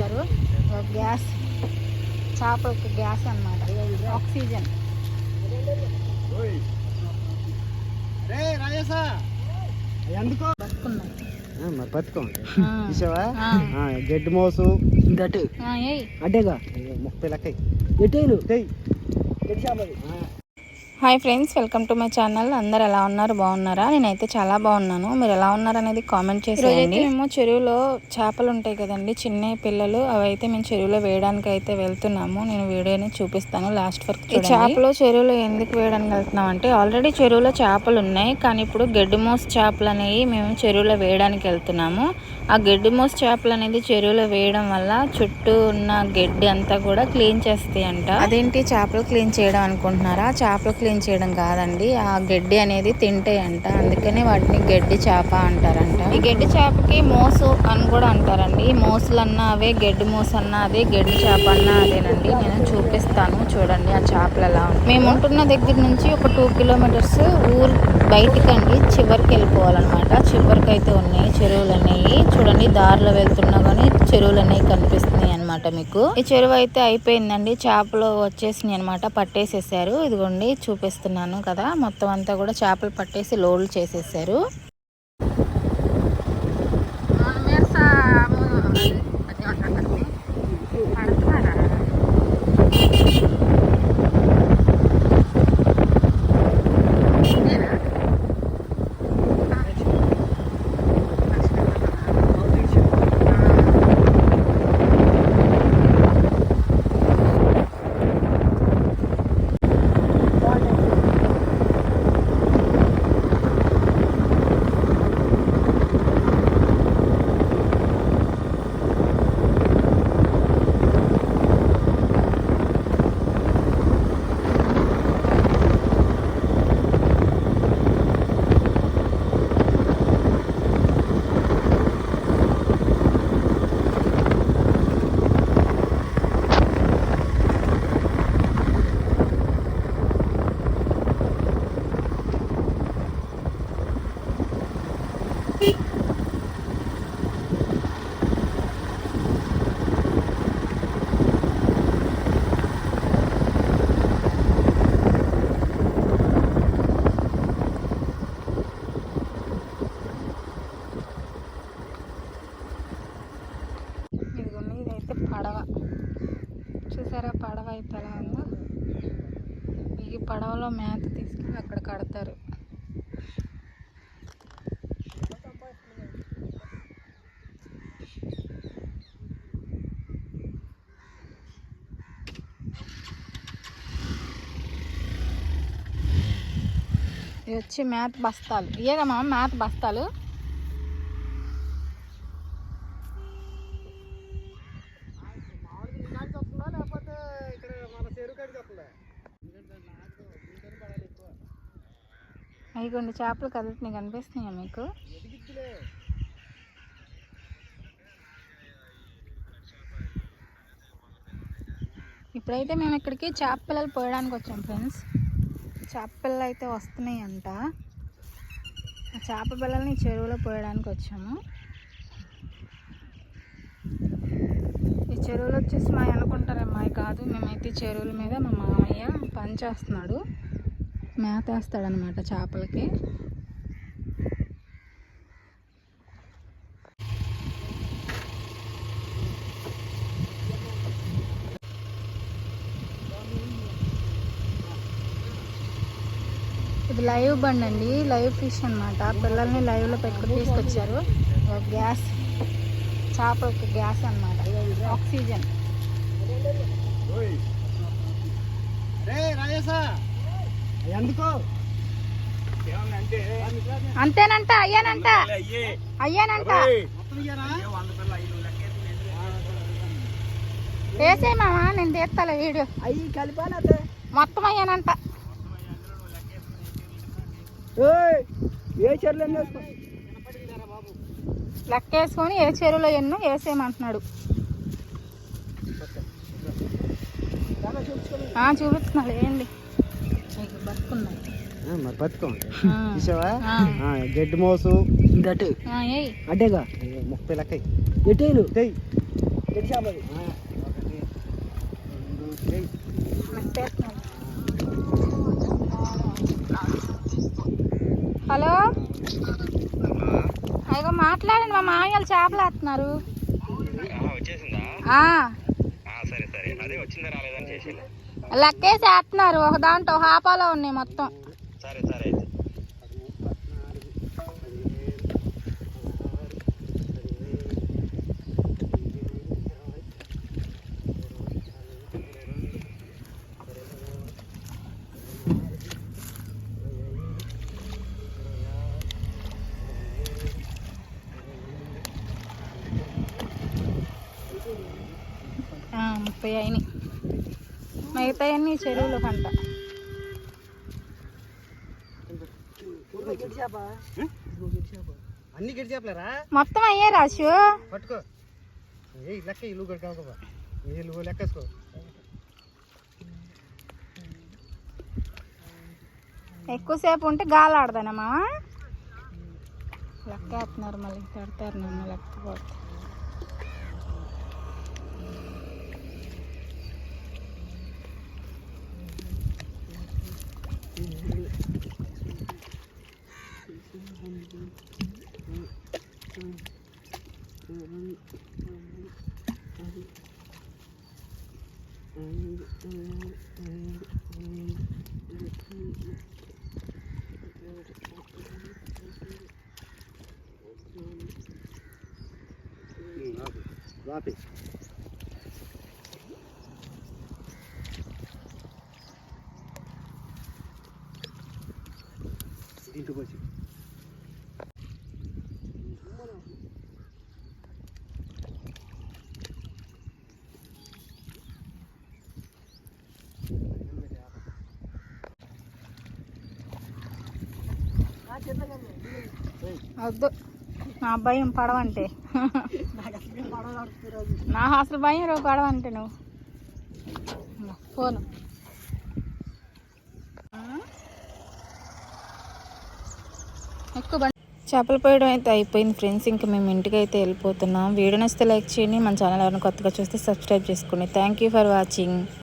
ఒక గ్యాస్ చేపలకు గ్యాస్ అన్నమాట. ఆక్సిజన్. గడ్డి మోసు. గట్టు అడ్డేగా. ముప్పై లెక్క ఎట్టేను గడ్డి చేపలు hi friends welcome to my channel. అందరు ఎలా ఉన్నారు? బాగున్నారా? నేనైతే చాలా బాగున్నాను. మీరు ఎలా ఉన్నారు అనేది కామెంట్ చేసేయండి. మేము చెరువులో చేపలు ఉంటాయి కదండి చిన్న పిల్లలు అవి అయితే మేము చెరువులో వేయడానికి అయితే వెళ్తున్నాము. నేను వీడియోని చూపిస్తాను లాస్ట్ వరకు ఈ చేపలు చెరువులో ఎందుకు వేయడానికి వెళ్తున్నాం అంటే ఆల్రెడీ చెరువులో చేపలు ఉన్నాయి కానీ ఇప్పుడు గడ్డిమోస్ చేపలు అనేవి మేము చెరువులో వేయడానికి వెళ్తున్నాము. ఆ గడ్డిమోస్ చేపలు అనేది చెరువులో వేయడం వల్ల చుట్టూ ఉన్న గడ్డి అంతా కూడా క్లీన్ చేస్తాయి అంట అదేంటి? చేపలు క్లీన్ చేయడం అనుకుంటున్నారా? చేపలు క్లీన్ చేయడం కాదండి. ఆ గడ్డి అనేది తింటాయంట అంట. అందుకనే వాటిని గడ్డి చేప అంటారంట. ఈ గడ్డి చేపకి మోసు అని కూడా అంటారండి. మోసులు అన్నా అవే గడ్డి మోసు అన్నా అదే గడ్డి చేప అన్నా అదేనండి. నేను చూపిస్తాను చూడండి ఆ చేపలు ఎలా మేము ఉంటున్న దగ్గర నుంచి ఒక టూ కిలోమీటర్స్ ఊరు బయటికండి చివరికి వెళ్ళిపోవాలన్నమాట. చివరికి చెరువులు అనేవి చూడండి దారిలో వెళ్తున్నా కానీ చెరువులు అనేవి కనిపిస్తున్నాయి అన్నమాట మీకు. ఈ చెరువు అయితే అయిపోయిందండి. చేపలు వచ్చేసినాయి అనమాట పట్టేసేసారు. ఇదిగోండి చూపిస్తున్నాను కదా. మొత్తం అంతా కూడా చేపలు పట్టేసి లోడ్లు చేసేసారు ఇదిగోండి ఇదైతే పడవ చూసారా పడవ అయితే ఎలా ఉందో ఈ పడవలో మేత తీసుకెళ్ళి అక్కడ కడతారు. ఇది వచ్చి మేత బస్తాలు. ఇవేగా మేత బస్తాలు. అవి కొన్ని చేపలు కదులుతున్నాయి కనిపిస్తున్నాయా మీకు? ఇప్పుడైతే మేము ఇక్కడికి చేప పిల్లలు పోయడానికి వచ్చాం ఫ్రెండ్స్. చేప పిల్లలు అయితే వస్తున్నాయి అంట ఆ చేప పిల్లల్ని చెరువులో పోయడానికి వచ్చాము. ఈ చెరువులు వచ్చేసి మా అనుకుంటారమ్మా కాదు మేమైతే చెరువుల మీద మా మామయ్య పని చేస్తున్నాడు. మేత వేస్తాడనమాట చేపలకి. ఇది లైవ్ బండి అండి లైవ్ ఫిష్ అన్నమాట. పిల్లల్ని లైవ్లో పెట్టుకుని తీసుకొచ్చారు. గ్యాస్ చేపలకి గ్యాస్ అన్నమాట. ఆక్సిజన్ రే రాజేశా ఎందుకో అంటే అంతేనంట అయ్యానంట. అయ్యానంట. వేసే మామా నేను తీస్తాలే వీడియో. అయ్యి కలిపానతే మొత్తం అయ్యానంట. ఏ చెర్లు లెక్క వేసుకొని ఏ చెరువులో ఎన్నో వేసేయమంటున్నాడు. ఆ, చూపిస్తున్నాడు ఏంటి మరి బతుకం ఆ. చూసావా? ఆ. ఆ, గడ్డి మోసు. గట్టు అడ్డేగా? ముప్పై లెక్క ఎట్టేను గట్టి చేప అది. ఆ, ఒకటి రెండు ఏయ్. హలో? అయ్యో మాట్లాడండి మా మామయ్యలు చేపలు వేస్తున్నారు. ఆహా, వచ్చేసిందా? ఆ, ఆ, సరే సరే. అదే వచ్చిందా రాలేదని చేసి లెక్కేసి వేస్తున్నారు ఒక దాంట్లో హాపాలో ఉన్నాయి మొత్తం. సరే సరే ముప్పై అయినాయి. మిగతా అన్ని చెరువులు పంట. అన్ని గట్టి చేపలేరా? మొత్తం అయ్యే రాశు పట్టుకో. ఏ లెక్క ఇల్లు ఇల్లు లెక్కేసుకో ఎక్కువసేపు ఉంటే గాలి ఆడదానమ్మా లెక్క వేస్తున్నారు మళ్ళీ. పెడతారు నన్ను లెక్క పోతే. Drop it. వద్దు. నా భయం పడవంటే. నా అసలు భయం రో పడవంటే నువ్వు. ఫోను ఎక్కువ బండి చేపలు పోయడం అయితే అయిపోయింది ఫ్రెండ్స్. ఇంకా మేము ఇంటికి అయితే వెళ్ళిపోతున్నాం. వీడియో నచ్చితే లైక్ చేయండి. మన ఛానల్ ఎవరైనా కొత్తగా చూస్తే సబ్స్క్రైబ్ చేసుకోండి. Thank you for watching